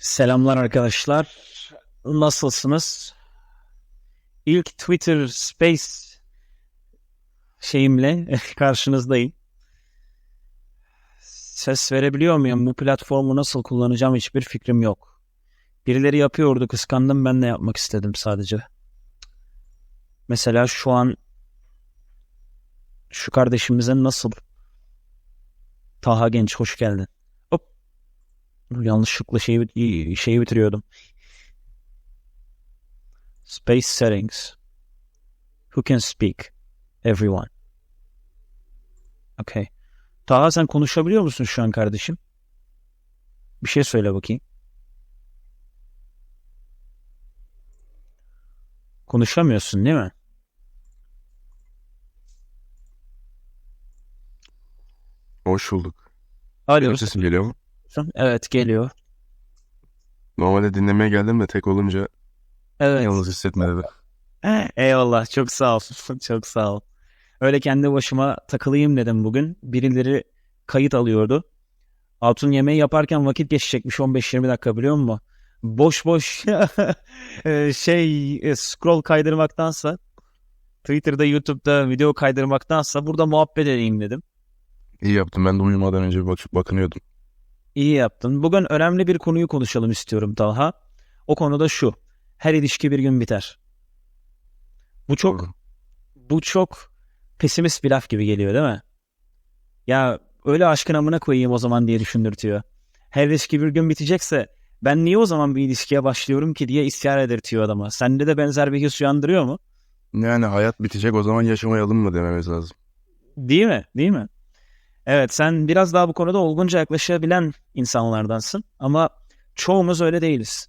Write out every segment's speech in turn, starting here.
Selamlar arkadaşlar. Nasılsınız? İlk Twitter Space şeyimle karşınızdayım. Ses verebiliyor muyum? Bu platformu nasıl kullanacağım hiçbir fikrim yok. Birileri yapıyordu kıskandım ben de yapmak istedim sadece. Mesela şu an şu kardeşimizin nasıl Taha Genç hoş geldin. Yanlışlıkla şeyi, şeyi bitiriyordum. Space settings. Who can speak? Everyone. Okay. Taha sen konuşabiliyor musun şu an kardeşim? Bir şey söyle bakayım. Konuşamıyorsun değil mi? Hoş bulduk. Alo. Benim sesim geliyor mu? Evet geliyor. Normalde dinlemeye geldim de tek olunca Evet. yalnız hissetmedim. Eh, Eyvallah çok sağ ol. çok sağ ol. Öyle kendi başıma takılayım dedim bugün. Birileri kayıt alıyordu. Altın yemeği yaparken vakit geçecekmiş 15-20 dakika biliyor musun? Boş boş e, şey e, scroll kaydırmaktansa Twitter'da YouTube'da video kaydırmaktansa burada muhabbet edeyim dedim. İyi yaptım. Ben de uyumadan önce bir bakıp bakınıyordum. İyi yaptın. Bugün önemli bir konuyu konuşalım istiyorum Talha. O konuda şu. Her ilişki bir gün biter. Bu çok Doğru. bu çok pesimist bir laf gibi geliyor değil mi? Ya öyle aşkın amına koyayım o zaman diye düşündürtüyor. Her ilişki bir gün bitecekse ben niye o zaman bir ilişkiye başlıyorum ki diye isyan edirtiyor adama. Sende de benzer bir his uyandırıyor mu? Yani hayat bitecek o zaman yaşamayalım mı dememiz lazım. Değil mi? Değil mi? Evet sen biraz daha bu konuda olgunca yaklaşabilen insanlardansın ama çoğumuz öyle değiliz.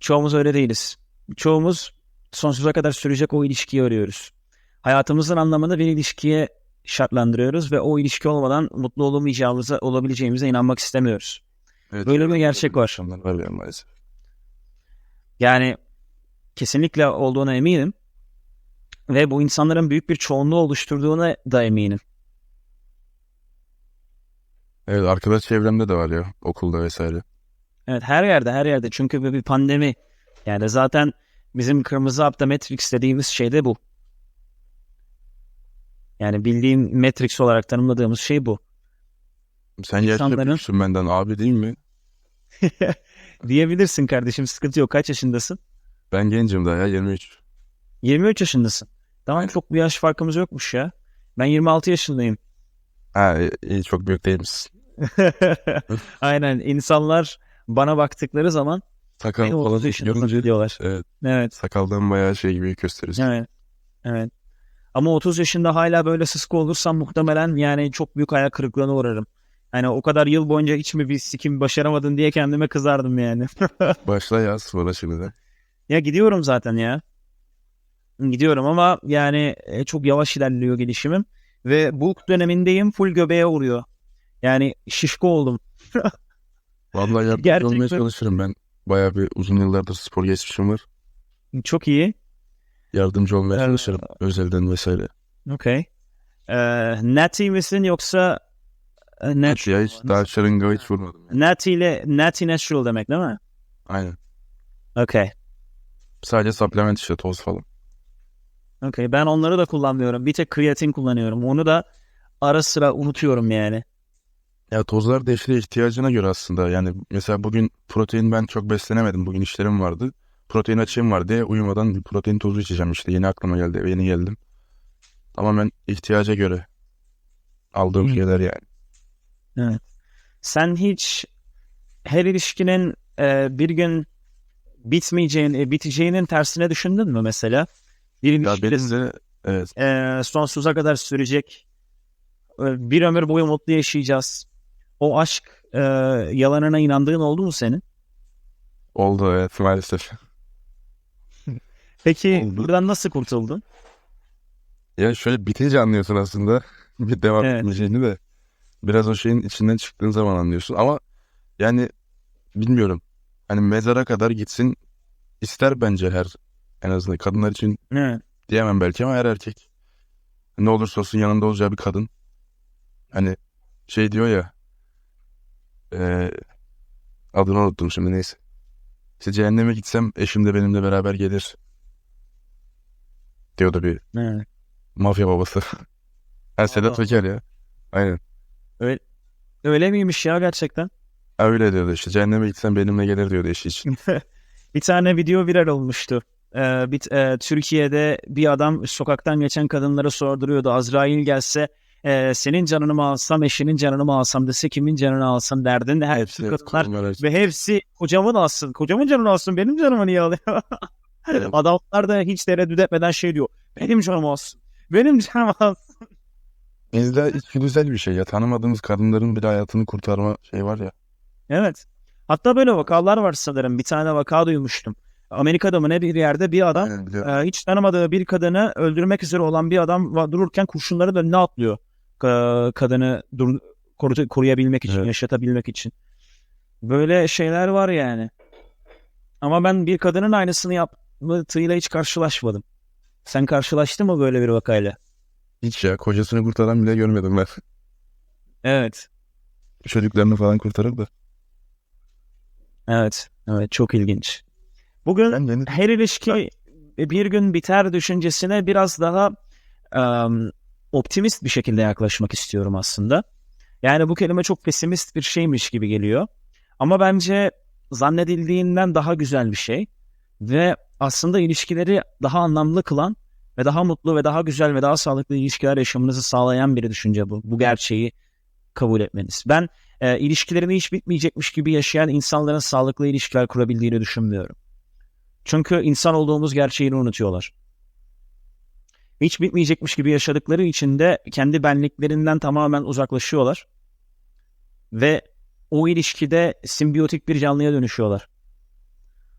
Çoğumuz öyle değiliz. Çoğumuz sonsuza kadar sürecek o ilişkiyi arıyoruz. Hayatımızın anlamını bir ilişkiye şartlandırıyoruz ve o ilişki olmadan mutlu olamayacağımıza, olabileceğimize inanmak istemiyoruz. Evet, Böyle bir gerçek var. Ya maalesef. Yani kesinlikle olduğuna eminim. Ve bu insanların büyük bir çoğunluğu oluşturduğuna da eminim. Evet arkadaş çevremde de var ya okulda vesaire. Evet her yerde her yerde çünkü bu bir pandemi. Yani zaten bizim kırmızı hapta Matrix dediğimiz şey de bu. Yani bildiğim Matrix olarak tanımladığımız şey bu. Sen yaşlı İnsanların- büyüksün benden abi değil mi? Diyebilirsin kardeşim sıkıntı yok. Kaç yaşındasın? Ben gencim daha ya 23. 23 yaşındasın. Aynen. çok bir yaş farkımız yokmuş ya. Ben 26 yaşındayım. Ha iyi, iyi, çok büyük değil misin? Aynen insanlar bana baktıkları zaman Sakal 30 falan görünce diyorlar. evet, Evet. sakaldan bayağı şey gibi gösteriyorsun. Evet. Evet. Ama 30 yaşında hala böyle sıska olursam muhtemelen yani çok büyük hayal kırıklığına uğrarım. Hani o kadar yıl boyunca hiç mi bir sikim başaramadın diye kendime kızardım yani. Başla ya spora şimdi de. ya gidiyorum zaten ya. Gidiyorum ama yani e, çok yavaş ilerliyor gelişimim. Ve bulk dönemindeyim full göbeğe vuruyor. Yani şişko oldum. Vallahi yardımcı Gerçekten- olmaya çalışırım ben. Bayağı bir uzun yıllardır spor geçmişim var. Çok iyi. Yardımcı olmaya Evet. çalışırım. Özelden vesaire. Okey. Ee, natty misin yoksa e, natural? ya hiç daha şırınga hiç vurmadım. Yani. Natty ile natty natural demek değil mi? Aynen. Okey. Sadece supplement işte toz falan. Okey. Ben onları da kullanmıyorum. Bir tek kreatin kullanıyorum. Onu da ara sıra unutuyorum yani. Ya tozlar işte ihtiyacına göre aslında. Yani mesela bugün protein ben çok beslenemedim. Bugün işlerim vardı. Protein açığım var diye uyumadan bir protein tozu içeceğim işte. Yeni aklıma geldi. eve Yeni geldim. Tamamen ihtiyaca göre aldığım Hı. şeyler yani. Sen hiç her ilişkinin e, bir gün bitmeyeceğini, e, biteceğinin tersine düşündün mü mesela? Bir Ya ilişki benim de evet e, sonsuza kadar sürecek. E, bir ömür boyu mutlu yaşayacağız. O aşk e, yalanına inandığın oldu mu senin? oldu evet maalesef. Peki Oldu. buradan nasıl kurtuldun? Ya şöyle bitince anlıyorsun aslında bir devam Evet. etmeyeceğini de. Biraz o şeyin içinden çıktığın zaman anlıyorsun. Ama yani bilmiyorum. Hani mezara kadar gitsin ister bence her en azından kadınlar için Evet. diyemem belki ama her erkek. Ne olursa olsun yanında olacağı bir kadın. Hani şey diyor ya e, Adını unuttum şimdi neyse. İşte cehenneme gitsem eşim de benimle beraber gelir. Diyordu bir Evet. mafya babası. ha Sedat. Peker ya. Aynen. Öyle miymiş ya gerçekten? Öyle diyordu işte. Cehenneme gitsem benimle gelir diyordu eşi için. bir tane video viral olmuştu. Ee, bir, e, Türkiye'de bir adam sokaktan geçen kadınlara sorduruyordu. Azrail gelse e, senin canını mı alsam, eşinin canını mı alsam dese kimin canını alsam derdin. Hepsi Hepsi kadınlar ve hepsi kocamın alsın. Kocamın canını alsın benim canımı niye alıyor? Adamlar da hiç tereddüt etmeden şey diyor. Benim canım alsın. Benim canım alsın. Bizde içgüdüsel bir şey ya. Tanımadığımız kadınların bile hayatını kurtarma şey var ya. Evet. Hatta böyle vakalar var sanırım. Bir tane vaka duymuştum. Amerika'da mı ne bir yerde bir adam e, hiç tanımadığı bir kadını öldürmek üzere olan bir adam dururken kurşunların önüne atlıyor. Ka- kadını dur koru- koruyabilmek için, Evet. yaşatabilmek için. Böyle şeyler var yani. Ama ben bir kadının aynısını yaptığıyla hiç karşılaşmadım. Sen karşılaştın mı böyle bir vakayla? Hiç ya. Kocasını kurtaran bile görmedim ben. Evet. Çocuklarını falan kurtarır da. Evet. Evet. Çok ilginç. Bugün her ilişki bir gün biter düşüncesine biraz daha em, optimist bir şekilde yaklaşmak istiyorum aslında. Yani bu kelime çok pesimist bir şeymiş gibi geliyor. Ama bence zannedildiğinden daha güzel bir şey. Ve aslında ilişkileri daha anlamlı kılan ve daha mutlu ve daha güzel ve daha sağlıklı ilişkiler yaşamınızı sağlayan bir düşünce bu. Bu gerçeği kabul etmeniz. Ben e, ilişkilerini hiç bitmeyecekmiş gibi yaşayan insanların sağlıklı ilişkiler kurabildiğini düşünmüyorum. Çünkü insan olduğumuz gerçeğini unutuyorlar. Hiç bitmeyecekmiş gibi yaşadıkları için de kendi benliklerinden tamamen uzaklaşıyorlar. Ve o ilişkide simbiyotik bir canlıya dönüşüyorlar.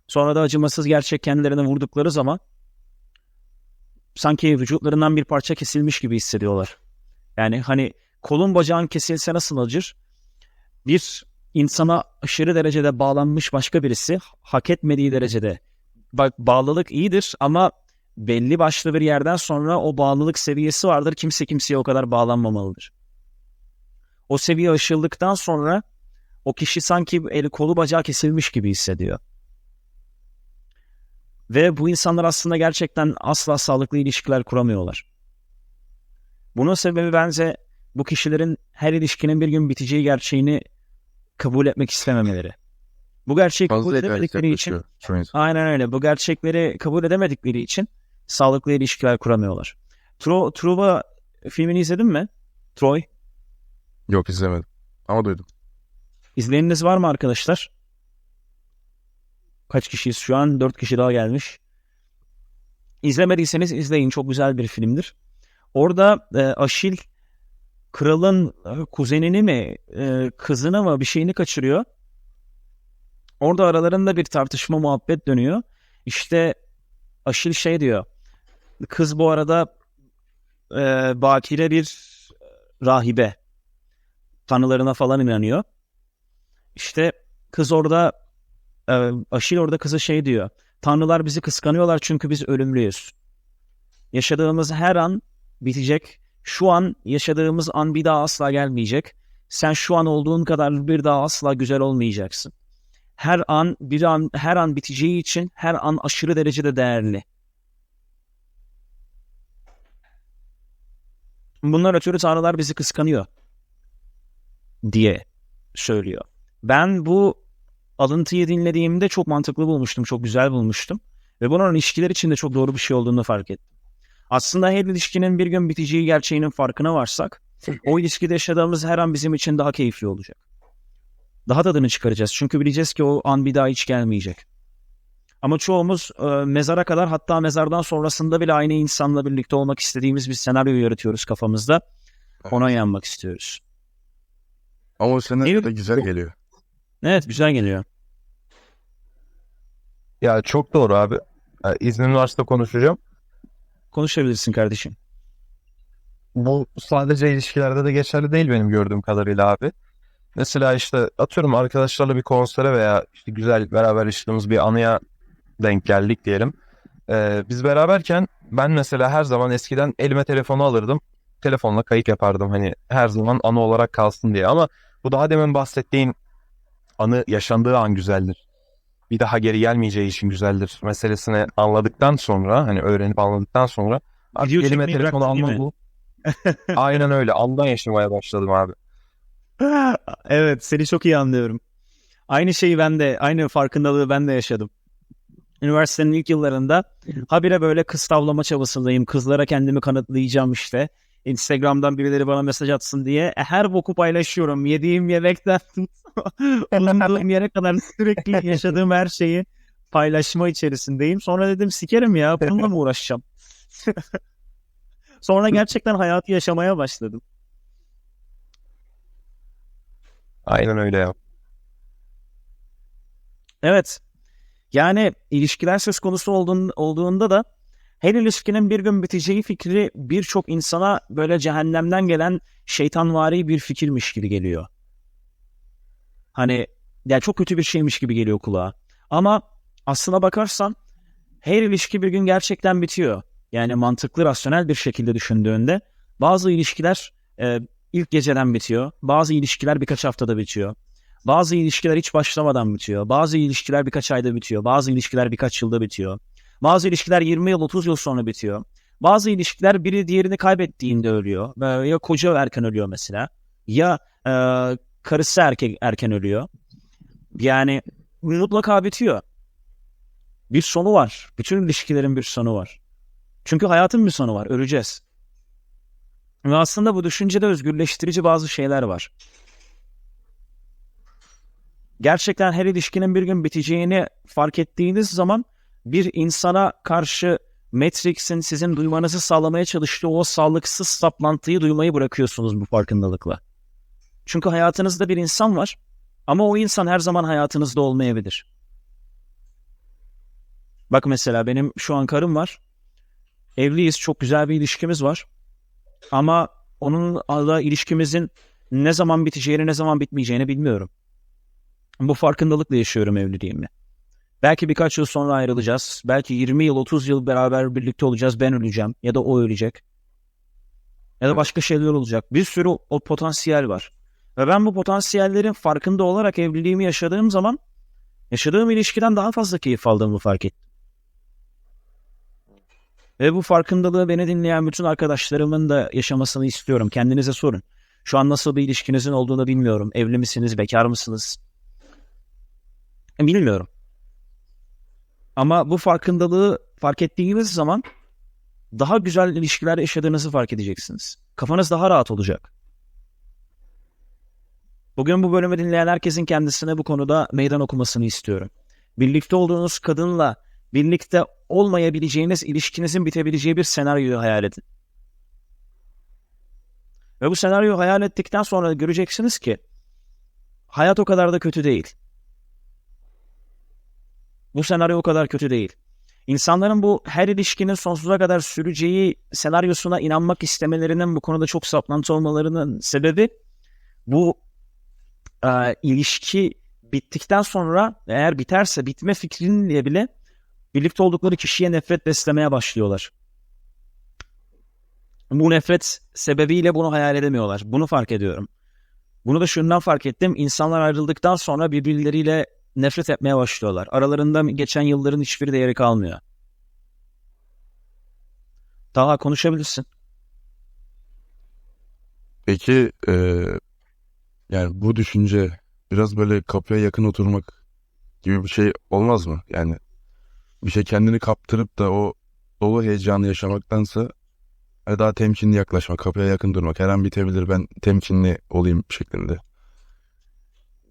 Sonra da acımasız gerçek kendilerine vurdukları zaman sanki vücutlarından bir parça kesilmiş gibi hissediyorlar. Yani hani kolun bacağın kesilse nasıl acır? Bir insana aşırı derecede bağlanmış başka birisi hak etmediği derecede bak bağlılık iyidir ama belli başlı bir yerden sonra o bağlılık seviyesi vardır. Kimse kimseye o kadar bağlanmamalıdır. O seviye aşıldıktan sonra o kişi sanki eli kolu bacağı kesilmiş gibi hissediyor. Ve bu insanlar aslında gerçekten asla sağlıklı ilişkiler kuramıyorlar. Bunun sebebi bence bu kişilerin her ilişkinin bir gün biteceği gerçeğini kabul etmek istememeleri. Bu gerçeği kabul fazla edemedikleri için. Aynen öyle. Bu gerçekleri kabul edemedikleri için sağlıklı ilişkiler kuramıyorlar. Tro Truva filmini izledin mi? Troy. Yok izlemedim. Ama duydum. İzleyeniniz var mı arkadaşlar? Kaç kişiyiz şu an? Dört kişi daha gelmiş. İzlemediyseniz izleyin. Çok güzel bir filmdir. Orada e, Aşil kralın e, kuzenini mi e, kızını mı bir şeyini kaçırıyor. Orada aralarında bir tartışma muhabbet dönüyor. İşte Aşil şey diyor. Kız bu arada e, bakire bir rahibe. Tanrılarına falan inanıyor. İşte kız orada e, Aşil orada kızı şey diyor. Tanrılar bizi kıskanıyorlar çünkü biz ölümlüyüz. Yaşadığımız her an bitecek. Şu an yaşadığımız an bir daha asla gelmeyecek. Sen şu an olduğun kadar bir daha asla güzel olmayacaksın. Her an bir an her an biteceği için her an aşırı derecede değerli. Bunlar ötürü tanrılar bizi kıskanıyor diye söylüyor. Ben bu alıntıyı dinlediğimde çok mantıklı bulmuştum, çok güzel bulmuştum. Ve bunun ilişkiler için de çok doğru bir şey olduğunu fark ettim. Aslında her ilişkinin bir gün biteceği gerçeğinin farkına varsak, o ilişkide yaşadığımız her an bizim için daha keyifli olacak. Daha tadını çıkaracağız. Çünkü bileceğiz ki o an bir daha hiç gelmeyecek. Ama çoğumuz e, mezara kadar hatta mezardan sonrasında bile aynı insanla birlikte olmak istediğimiz bir senaryo yaratıyoruz kafamızda. Ona inanmak istiyoruz. Ama o Evet. de güzel geliyor. Evet güzel geliyor. Ya çok doğru abi. İznin varsa konuşacağım. Konuşabilirsin kardeşim. Bu sadece ilişkilerde de geçerli değil benim gördüğüm kadarıyla abi. Mesela işte atıyorum arkadaşlarla bir konsere veya işte güzel beraber yaşadığımız bir anıya denk geldik diyelim. Ee, biz beraberken ben mesela her zaman eskiden elime telefonu alırdım. Telefonla kayıt yapardım hani her zaman anı olarak kalsın diye. Ama bu daha demin bahsettiğin anı yaşandığı an güzeldir. Bir daha geri gelmeyeceği için güzeldir meselesini anladıktan sonra hani öğrenip anladıktan sonra Video elime telefonu almam bu. Aynen öyle. Andan yaşamaya başladım abi. evet seni çok iyi anlıyorum. Aynı şeyi ben de, aynı farkındalığı ben de yaşadım. Üniversitenin ilk yıllarında habire böyle kız tavlama çabasındayım. Kızlara kendimi kanıtlayacağım işte. Instagram'dan birileri bana mesaj atsın diye. E, her boku paylaşıyorum. Yediğim yemekten bulunduğum yere kadar sürekli yaşadığım her şeyi paylaşma içerisindeyim. Sonra dedim sikerim ya bununla mı uğraşacağım? Sonra gerçekten hayatı yaşamaya başladım. Aynen öyle ya. Evet. Yani ilişkiler söz konusu olduğun, olduğunda da her ilişkinin bir gün biteceği fikri birçok insana böyle cehennemden gelen şeytanvari bir fikirmiş gibi geliyor. Hani yani çok kötü bir şeymiş gibi geliyor kulağa. Ama aslına bakarsan her ilişki bir gün gerçekten bitiyor. Yani mantıklı, rasyonel bir şekilde düşündüğünde bazı ilişkiler e, ilk geceden bitiyor. Bazı ilişkiler birkaç haftada bitiyor. Bazı ilişkiler hiç başlamadan bitiyor. Bazı ilişkiler birkaç ayda bitiyor. Bazı ilişkiler birkaç yılda bitiyor. Bazı ilişkiler 20 yıl 30 yıl sonra bitiyor. Bazı ilişkiler biri diğerini kaybettiğinde ölüyor. Ya koca erken ölüyor mesela. Ya e, karısı erkek erken ölüyor. Yani mutlaka bitiyor. Bir sonu var. Bütün ilişkilerin bir sonu var. Çünkü hayatın bir sonu var. Öleceğiz. Ve aslında bu düşüncede özgürleştirici bazı şeyler var gerçekten her ilişkinin bir gün biteceğini fark ettiğiniz zaman bir insana karşı Matrix'in sizin duymanızı sağlamaya çalıştığı o sağlıksız saplantıyı duymayı bırakıyorsunuz bu farkındalıkla. Çünkü hayatınızda bir insan var ama o insan her zaman hayatınızda olmayabilir. Bak mesela benim şu an karım var. Evliyiz, çok güzel bir ilişkimiz var. Ama onunla ilişkimizin ne zaman biteceğini, ne zaman bitmeyeceğini bilmiyorum. Bu farkındalıkla yaşıyorum evliliğimi. Belki birkaç yıl sonra ayrılacağız. Belki 20 yıl, 30 yıl beraber birlikte olacağız. Ben öleceğim ya da o ölecek. Ya da başka şeyler olacak. Bir sürü o potansiyel var. Ve ben bu potansiyellerin farkında olarak evliliğimi yaşadığım zaman yaşadığım ilişkiden daha fazla keyif aldığımı fark ettim. Ve bu farkındalığı beni dinleyen bütün arkadaşlarımın da yaşamasını istiyorum. Kendinize sorun. Şu an nasıl bir ilişkinizin olduğunu bilmiyorum. Evli misiniz, bekar mısınız? Bilmiyorum. Ama bu farkındalığı fark ettiğiniz zaman daha güzel ilişkiler yaşadığınızı fark edeceksiniz. Kafanız daha rahat olacak. Bugün bu bölümü dinleyen herkesin kendisine bu konuda meydan okumasını istiyorum. Birlikte olduğunuz kadınla birlikte olmayabileceğiniz ilişkinizin bitebileceği bir senaryoyu hayal edin. Ve bu senaryoyu hayal ettikten sonra göreceksiniz ki hayat o kadar da kötü değil. Bu senaryo o kadar kötü değil. İnsanların bu her ilişkinin sonsuza kadar süreceği senaryosuna inanmak istemelerinin bu konuda çok saplantı olmalarının sebebi bu e, ilişki bittikten sonra eğer biterse bitme fikriyle bile birlikte oldukları kişiye nefret beslemeye başlıyorlar. Bu nefret sebebiyle bunu hayal edemiyorlar. Bunu fark ediyorum. Bunu da şundan fark ettim. İnsanlar ayrıldıktan sonra birbirleriyle nefret etmeye başlıyorlar. Aralarında geçen yılların hiçbir değeri kalmıyor. Daha konuşabilirsin. Peki e, yani bu düşünce biraz böyle kapıya yakın oturmak gibi bir şey olmaz mı? Yani bir şey kendini kaptırıp da o dolu heyecanı yaşamaktansa hani daha temkinli yaklaşmak, kapıya yakın durmak. Her an bitebilir ben temkinli olayım şeklinde.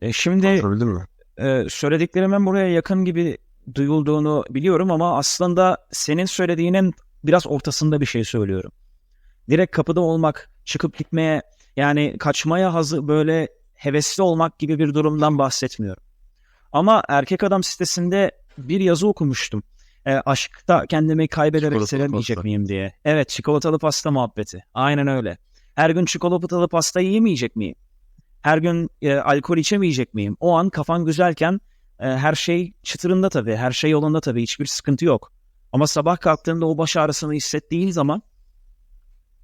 E, şimdi Anlatabildim mi? e, söylediklerimin buraya yakın gibi duyulduğunu biliyorum ama aslında senin söylediğinin biraz ortasında bir şey söylüyorum. Direkt kapıda olmak, çıkıp gitmeye yani kaçmaya hazır böyle hevesli olmak gibi bir durumdan bahsetmiyorum. Ama erkek adam sitesinde bir yazı okumuştum. E, aşkta kendimi kaybederek Çikolatalı sevemeyecek pasta. miyim diye. Evet çikolatalı pasta muhabbeti. Aynen öyle. Her gün çikolatalı pasta yiyemeyecek miyim? Her gün e, alkol içemeyecek miyim? O an kafan güzelken e, her şey çıtırında tabii. Her şey yolunda tabii. Hiçbir sıkıntı yok. Ama sabah kalktığında o baş ağrısını hissettiğin zaman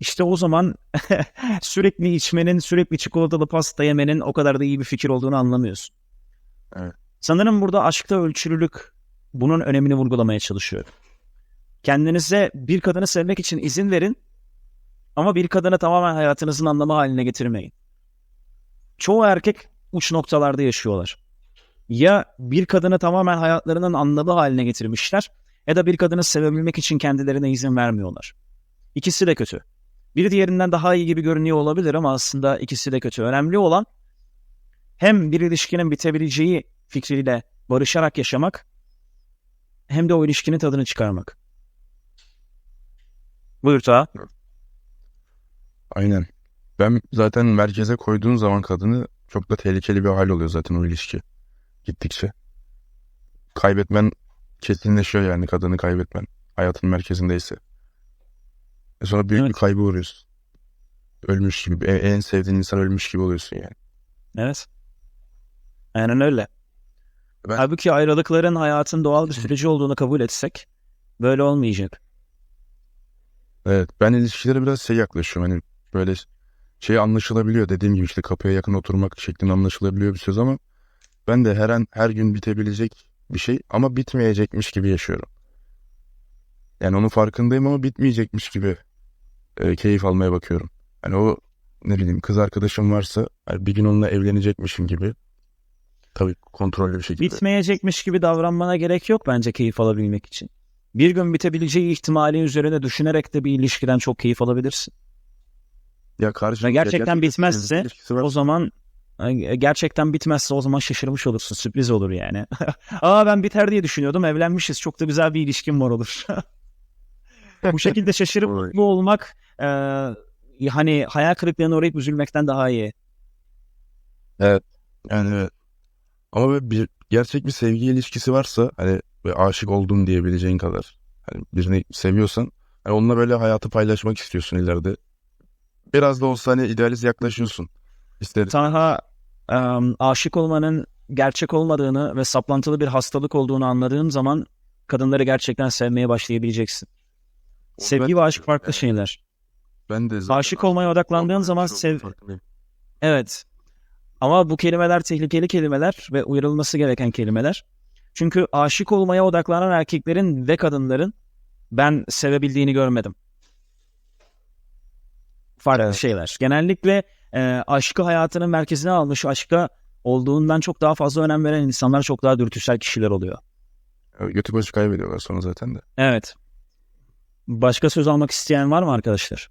işte o zaman sürekli içmenin, sürekli çikolatalı pasta yemenin o kadar da iyi bir fikir olduğunu anlamıyorsun. Evet. Sanırım burada aşkta ölçülülük bunun önemini vurgulamaya çalışıyor. Kendinize bir kadını sevmek için izin verin ama bir kadını tamamen hayatınızın anlamı haline getirmeyin. Çoğu erkek uç noktalarda yaşıyorlar. Ya bir kadını tamamen hayatlarının anlamı haline getirmişler ya da bir kadını sevebilmek için kendilerine izin vermiyorlar. İkisi de kötü. Biri diğerinden daha iyi gibi görünüyor olabilir ama aslında ikisi de kötü. Önemli olan hem bir ilişkinin bitebileceği fikriyle barışarak yaşamak hem de o ilişkinin tadını çıkarmak. Buyur Taha. Aynen. Ben zaten merkeze koyduğun zaman kadını çok da tehlikeli bir hal oluyor zaten o ilişki. Gittikçe. Kaybetmen kesinleşiyor yani kadını kaybetmen. Hayatın merkezindeyse. E sonra büyük Evet. bir kaybı uğruyorsun. Ölmüş gibi. En, en sevdiğin insan ölmüş gibi oluyorsun yani. Evet. Aynen öyle. Ben- Halbuki ayrılıkların hayatın doğal bir süreci olduğunu kabul etsek böyle olmayacak. Evet. Ben ilişkilere biraz şey yaklaşıyorum. Hani böyle şey anlaşılabiliyor. Dediğim gibi işte kapıya yakın oturmak şeklinde anlaşılabiliyor bir söz ama ben de her an her gün bitebilecek bir şey ama bitmeyecekmiş gibi yaşıyorum. Yani onun farkındayım ama bitmeyecekmiş gibi e, keyif almaya bakıyorum. Hani o ne bileyim kız arkadaşım varsa hani bir gün onunla evlenecekmişim gibi. Tabii kontrollü bir şekilde. Bitmeyecekmiş gibi davranmana gerek yok bence keyif alabilmek için. Bir gün bitebileceği ihtimali üzerine düşünerek de bir ilişkiden çok keyif alabilirsin. Ya karşı gerçekten bitmezse. O zaman e, gerçekten bitmezse o zaman şaşırmış olursun. Sürpriz olur yani. Aa ben biter diye düşünüyordum. Evlenmişiz. Çok da güzel bir ilişkim var olur. Bu şekilde şaşırıp mutlu olmak e, hani hayal kırıklığına uğrayıp üzülmekten daha iyi. Yani evet. Ama böyle bir gerçek bir sevgi ilişkisi varsa hani aşık oldum diyebileceğin kadar hani birini seviyorsan hani onunla böyle hayatı paylaşmak istiyorsun ileride. Biraz da olsa hani idealist yaklaşıyorsun. İster Sana e, aşık olmanın gerçek olmadığını ve saplantılı bir hastalık olduğunu anladığın zaman kadınları gerçekten sevmeye başlayabileceksin. Sevgi ve aşk farklı şeyler. ben de zaten Aşık olmaya odaklandığın zaman sev. Evet. Ama bu kelimeler tehlikeli kelimeler ve uyarılması gereken kelimeler. Çünkü aşık olmaya odaklanan erkeklerin ve kadınların ben sevebildiğini görmedim. Farklı Evet. şeyler. Genellikle e, aşkı hayatının merkezine almış, aşka olduğundan çok daha fazla önem veren insanlar çok daha dürtüsel kişiler oluyor. Götü başı kaybediyorlar sonra zaten de. Evet. Başka söz almak isteyen var mı arkadaşlar?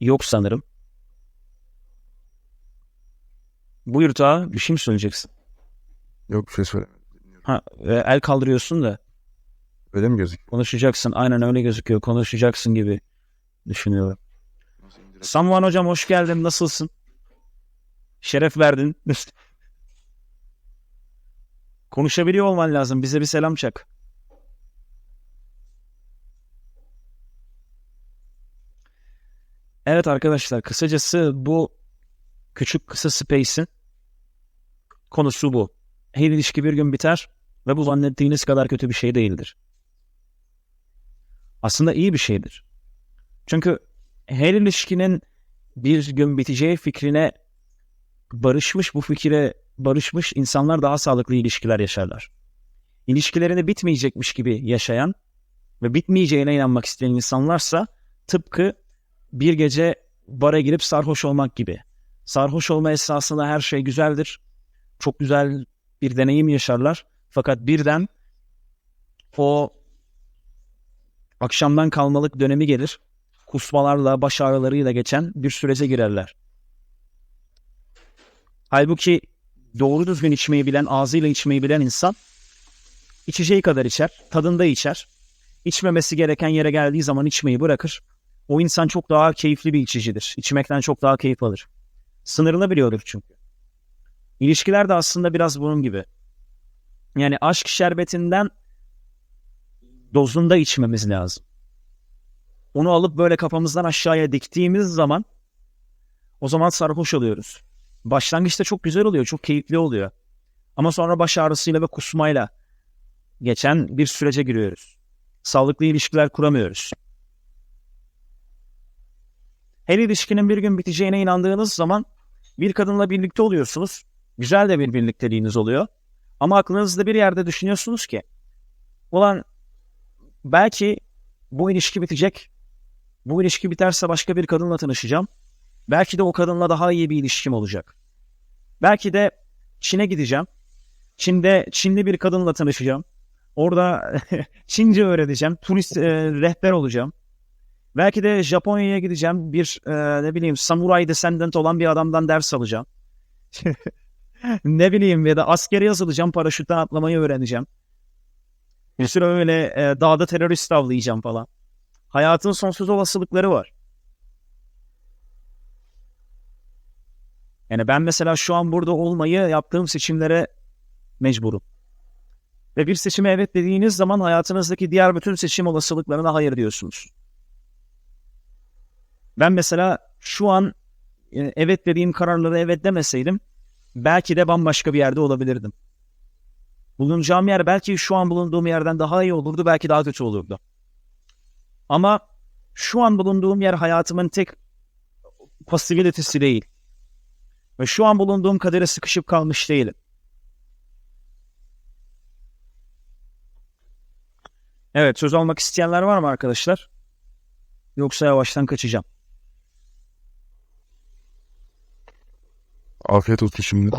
Yok sanırım. Buyur Taha, bir şey mi söyleyeceksin? Yok bir şey söyle. Ha, e, el kaldırıyorsun da Öyle mi gözüküyor? konuşacaksın. Aynen öyle gözüküyor. Konuşacaksın gibi düşünüyorum. Samuhan hocam hoş geldin. Nasılsın? Şeref verdin. Konuşabiliyor olman lazım. Bize bir selam çak. Evet arkadaşlar kısacası bu küçük kısa space'in konusu bu. Her ilişki bir gün biter ve bu zannettiğiniz kadar kötü bir şey değildir. Aslında iyi bir şeydir. Çünkü her ilişkinin bir gün biteceği fikrine barışmış bu fikire barışmış insanlar daha sağlıklı ilişkiler yaşarlar. İlişkilerini bitmeyecekmiş gibi yaşayan ve bitmeyeceğine inanmak isteyen insanlarsa tıpkı bir gece bara girip sarhoş olmak gibi. Sarhoş olma esnasında her şey güzeldir. Çok güzel bir deneyim yaşarlar. Fakat birden o akşamdan kalmalık dönemi gelir. Kusmalarla, baş ağrılarıyla geçen bir sürece girerler. Halbuki doğru düzgün içmeyi bilen, ağzıyla içmeyi bilen insan içeceği kadar içer, tadında içer. İçmemesi gereken yere geldiği zaman içmeyi bırakır. O insan çok daha keyifli bir içicidir. İçmekten çok daha keyif alır. Sınırını biliyordur çünkü. İlişkiler de aslında biraz bunun gibi. Yani aşk şerbetinden dozunda içmemiz lazım. Onu alıp böyle kafamızdan aşağıya diktiğimiz zaman o zaman sarhoş oluyoruz. Başlangıçta çok güzel oluyor, çok keyifli oluyor. Ama sonra baş ağrısıyla ve kusmayla geçen bir sürece giriyoruz. Sağlıklı ilişkiler kuramıyoruz. Her ilişkinin bir gün biteceğine inandığınız zaman bir kadınla birlikte oluyorsunuz. Güzel de bir birlikteliğiniz oluyor. Ama aklınızda bir yerde düşünüyorsunuz ki ulan belki bu ilişki bitecek. Bu ilişki biterse başka bir kadınla tanışacağım. Belki de o kadınla daha iyi bir ilişkim olacak. Belki de Çin'e gideceğim. Çin'de Çinli bir kadınla tanışacağım. Orada Çince öğreneceğim. Turist e, rehber olacağım. Belki de Japonya'ya gideceğim. Bir e, ne bileyim samuray descendant olan bir adamdan ders alacağım. ne bileyim ya da askere yazılacağım. Paraşütten atlamayı öğreneceğim. Bir süre öyle e, dağda terörist avlayacağım falan. Hayatın sonsuz olasılıkları var. Yani ben mesela şu an burada olmayı yaptığım seçimlere mecburum. Ve bir seçime evet dediğiniz zaman hayatınızdaki diğer bütün seçim olasılıklarına hayır diyorsunuz. Ben mesela şu an e, evet dediğim kararlara evet demeseydim belki de bambaşka bir yerde olabilirdim. Bulunacağım yer belki şu an bulunduğum yerden daha iyi olurdu, belki daha kötü olurdu. Ama şu an bulunduğum yer hayatımın tek possibility'si değil. Ve şu an bulunduğum kadere sıkışıp kalmış değilim. Evet, söz almak isteyenler var mı arkadaşlar? Yoksa yavaştan kaçacağım. Afiyet olsun şimdi.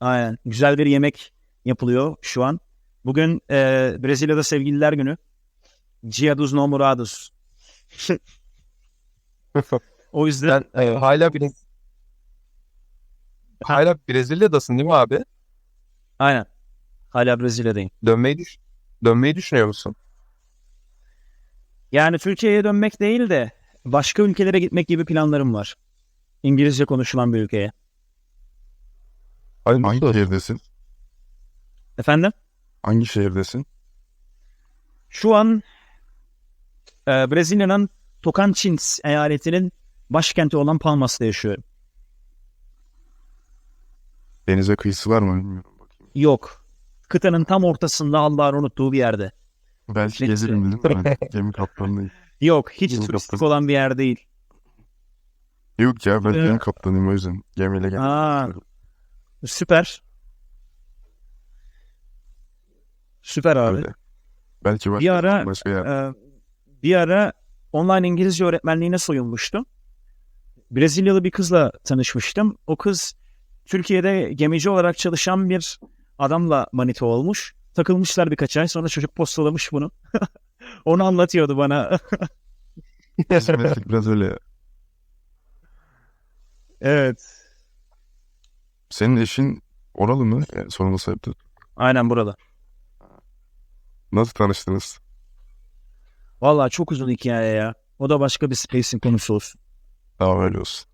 Aynen. Güzel bir yemek yapılıyor şu an. Bugün e, Brezilya'da sevgililer günü. Dia dos Namorados. o yüzden Sen e, hala Brez... hala Brezilya'dasın değil mi abi? aynen. Hala Brezilya'dayım. Dönmeyi düş dönmeyi düşünüyor musun? Yani Türkiye'ye dönmek değil de başka ülkelere gitmek gibi planlarım var. İngilizce konuşulan bir ülkeye. Hayır, Hangi şehirdesin? Efendim? Hangi şehirdesin? Şu an e, Brezilya'nın Tocantins eyaletinin başkenti olan Palmas'ta yaşıyorum. Denize kıyısı var mı bilmiyorum. Bakayım. Yok. Kıtanın tam ortasında Allah'ın unuttuğu bir yerde. Belki Neyse. gezerim dedim. Ben gemi kaptanıyım. Yok. Hiç Yeni turistik kaptan. olan bir yer değil. Yok ya ben Evet. gemi kaptanıyım o yüzden. Gemiyle geldim. Süper. Süper abi. Öyle. Belki başka, Bir ara başka yer. Ee, bir ara online İngilizce öğretmenliğine soyunmuştum. Brezilyalı bir kızla tanışmıştım. O kız Türkiye'de gemici olarak çalışan bir adamla manita olmuş. Takılmışlar birkaç ay sonra çocuk postalamış bunu. Onu anlatıyordu bana. Bizim meslek biraz öyle ya. evet. Senin eşin oralı mı? Yani sorumlu sayıptı. Aynen burada. Nasıl tanıştınız? Vallahi çok uzun hikaye ya. O da başka bir space'in konusu olsun. Tamam öyle olsun.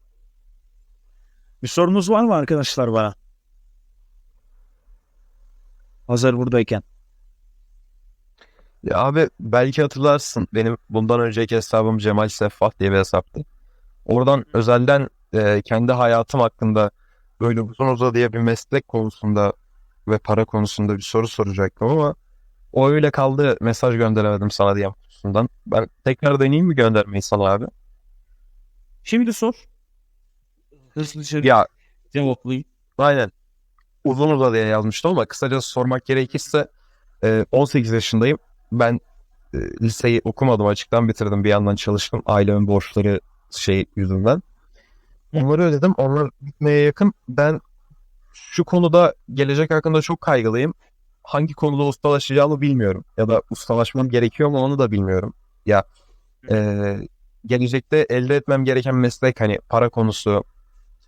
Bir sorunuz var mı arkadaşlar bana? Hazır buradayken. Ya abi belki hatırlarsın benim bundan önceki hesabım Cemal Seffah diye bir hesaptı. Oradan özelden e, kendi hayatım hakkında böyle uzun uzadıya bir meslek konusunda ve para konusunda bir soru soracaktım ama o öyle kaldı mesaj gönderemedim sana diye kutusundan. Ben tekrar deneyeyim mi göndermeyi sana abi? Şimdi sor. Hızlıca Ya cevaplayayım. aynen uzun uzadıya yazmıştım ama kısaca sormak gerekirse e, 18 yaşındayım. Ben e, liseyi okumadım açıktan bitirdim bir yandan çalıştım ailemin borçları şey yüzünden. Onları ödedim. Onlar bitmeye yakın. Ben şu konuda gelecek hakkında çok kaygılıyım. Hangi konuda ustalaşacağımı bilmiyorum. Ya da ustalaşmam gerekiyor mu onu da bilmiyorum. Ya e, gelecekte elde etmem gereken meslek hani para konusu,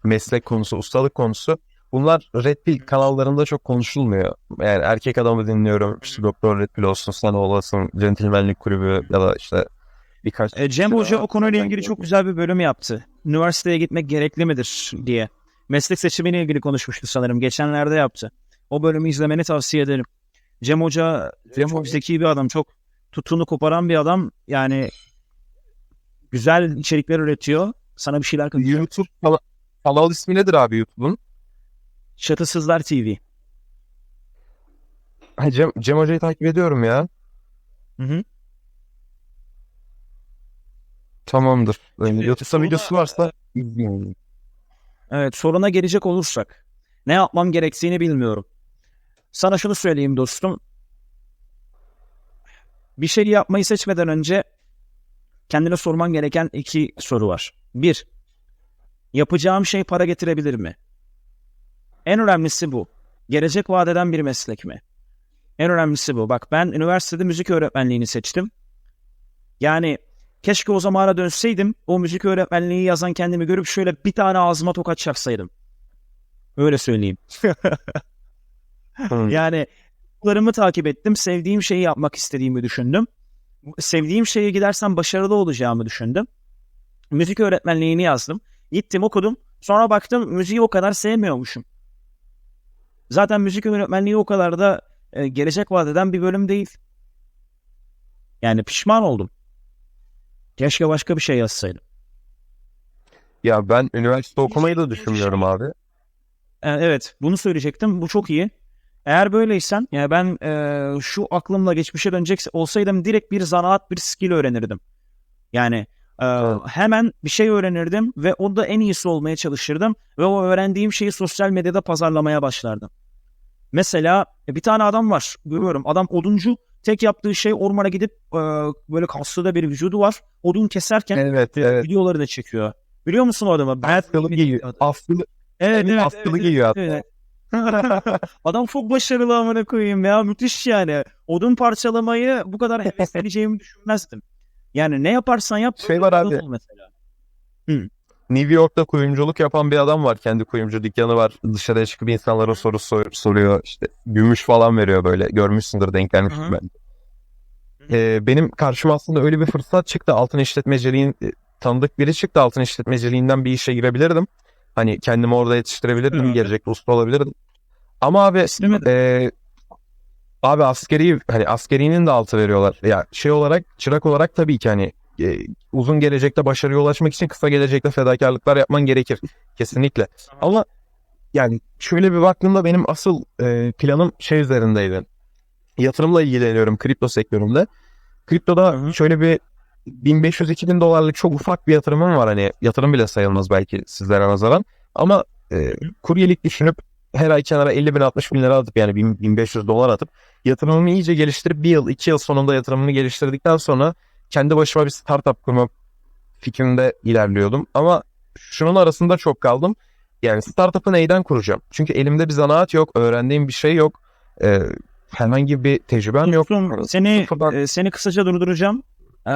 meslek konusu, ustalık konusu. Bunlar Red Pill kanallarında çok konuşulmuyor. Yani erkek adamı dinliyorum. İşte Doktor Red Pill olsun, sen olasın, Centilmenlik Kulübü ya da işte birkaç... E, Cem Hoca o konuyla ilgili çok güzel bir bölüm yaptı. Üniversiteye gitmek gerekli midir diye. Meslek seçimiyle ilgili konuşmuştu sanırım. Geçenlerde yaptı. O bölümü izlemeni tavsiye ederim. Cem Hoca Cem çok Hoca- zeki bir adam. Çok tutunu koparan bir adam. Yani güzel içerikler üretiyor. Sana bir şeyler katıyor. YouTube kana- kanal ismi nedir abi YouTube'un? Çatısızlar TV. Cem, Cem Hoca'yı takip ediyorum ya. Hı hı. Tamamdır. Yani sonra- videosu varsa izleyin. Evet soruna gelecek olursak ne yapmam gerektiğini bilmiyorum. Sana şunu söyleyeyim dostum. Bir şeyi yapmayı seçmeden önce kendine sorman gereken iki soru var. Bir, yapacağım şey para getirebilir mi? En önemlisi bu. Gelecek vadeden bir meslek mi? En önemlisi bu. Bak ben üniversitede müzik öğretmenliğini seçtim. Yani keşke o zamana dönseydim o müzik öğretmenliği yazan kendimi görüp şöyle bir tane ağzıma tokat çaksaydım. Öyle söyleyeyim. Yani yollarımı takip ettim. Sevdiğim şeyi yapmak istediğimi düşündüm. Sevdiğim şeye gidersem başarılı olacağımı düşündüm. Müzik öğretmenliğini yazdım. Gittim okudum. Sonra baktım müziği o kadar sevmiyormuşum. Zaten müzik öğretmenliği o kadar da e, gelecek vadeden bir bölüm değil. Yani pişman oldum. Keşke başka bir şey yazsaydım. Ya ben üniversite okumayı da düşünmüyorum abi. E, Evet, bunu söyleyecektim. Bu çok iyi. Eğer böyleysen, yani ben e, şu aklımla geçmişe dönecek olsaydım direkt bir zanaat, bir skill öğrenirdim. Yani e, Evet. hemen bir şey öğrenirdim ve onda en iyisi olmaya çalışırdım ve o öğrendiğim şeyi sosyal medyada pazarlamaya başlardım. Mesela e, bir tane adam var, görüyorum. Adam oduncu. Tek yaptığı şey ormana gidip e, böyle kaslı da bir vücudu var. Odun keserken Evet, e, evet. videoları da çekiyor. Biliyor musun o adamı? Ben Askılı giyiyor. Evet, evet, askılı evet, giyiyor hatta. evet. Adam çok başarılı amına koyayım ya. Müthiş yani. Odun parçalamayı bu kadar hevesleneceğimi düşünmezdim. Yani ne yaparsan yap. Şey var abi. Mesela. New York'ta kuyumculuk yapan bir adam var. Kendi kuyumcu dükkanı var. Dışarıya çıkıp insanlara soru sor- soruyor. İşte gümüş falan veriyor böyle. Görmüşsündür denk hı. ben. Ee, benim karşıma aslında öyle bir fırsat çıktı. Altın işletmeciliğin e, tanıdık biri çıktı. Altın işletmeciliğinden bir işe girebilirdim. Hani kendimi orada yetiştirebilirdim. Gelecekte usta olabilirdim. Ama abi e, abi askeri hani askerinin de altı veriyorlar. Ya şey olarak çırak olarak tabii ki hani e, uzun gelecekte başarıya ulaşmak için kısa gelecekte fedakarlıklar yapman gerekir. Kesinlikle. Ama yani şöyle bir baktığımda benim asıl e, planım şey üzerindeydi. Yatırımla ilgileniyorum kripto sektöründe. Kriptoda şöyle bir 1500-2000 dolarlık çok ufak bir yatırımım var. Hani yatırım bile sayılmaz belki sizlere nazaran. Ama e, kuryelik düşünüp her ay kenara 50 bin 60 bin lira atıp yani 1000 1500 dolar atıp yatırımımı iyice geliştirip bir yıl iki yıl sonunda yatırımını geliştirdikten sonra kendi başıma bir startup kurma fikrinde ilerliyordum. Ama şunun arasında çok kaldım. Yani startup'ı neyden kuracağım? Çünkü elimde bir zanaat yok, öğrendiğim bir şey yok. Ee, herhangi bir tecrübem yok. Dostum, seni Sıfırdan- e, seni kısaca durduracağım. Ee,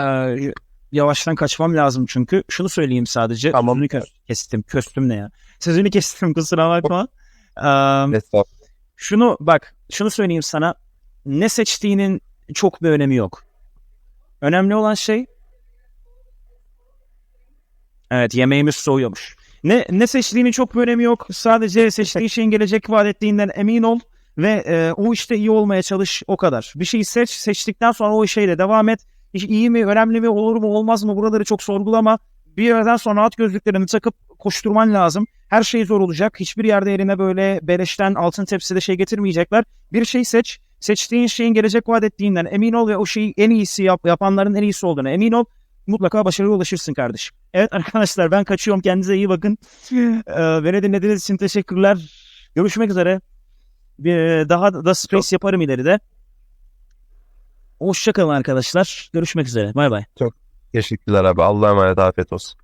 yavaştan kaçmam lazım çünkü. Şunu söyleyeyim sadece. Tamam. Sözünü kö- kestim. Köstüm ne ya? Sözünü kestim kusura bakma. Ee, Estağfurullah. şunu bak şunu söyleyeyim sana ne seçtiğinin çok bir önemi yok. Önemli olan şey Evet yemeğimiz soğuyormuş. Ne ne seçtiğinin çok bir önemi yok. Sadece seçtiğin şeyin gelecek vaat ettiğinden emin ol ve e, o işte iyi olmaya çalış o kadar. Bir şeyi seç, seçtikten sonra o şeyle devam et. İş iyi mi, önemli mi, olur mu, olmaz mı buraları çok sorgulama. Bir yerden sonra at gözlüklerini takıp koşturman lazım. Her şey zor olacak. Hiçbir yerde eline böyle beleşten altın tepside şey getirmeyecekler. Bir şey seç. Seçtiğin şeyin gelecek vaat ettiğinden emin ol ve o şeyi en iyisi yap, yapanların en iyisi olduğuna emin ol. Mutlaka başarıya ulaşırsın kardeşim. Evet arkadaşlar ben kaçıyorum. Kendinize iyi bakın. Ee, beni dinlediğiniz için teşekkürler. Görüşmek üzere. Bir, daha da space yaparım ileride. Hoşçakalın arkadaşlar. Görüşmek üzere. Bay bay. Teşekkürler abi. Allah'a emanet afiyet olsun.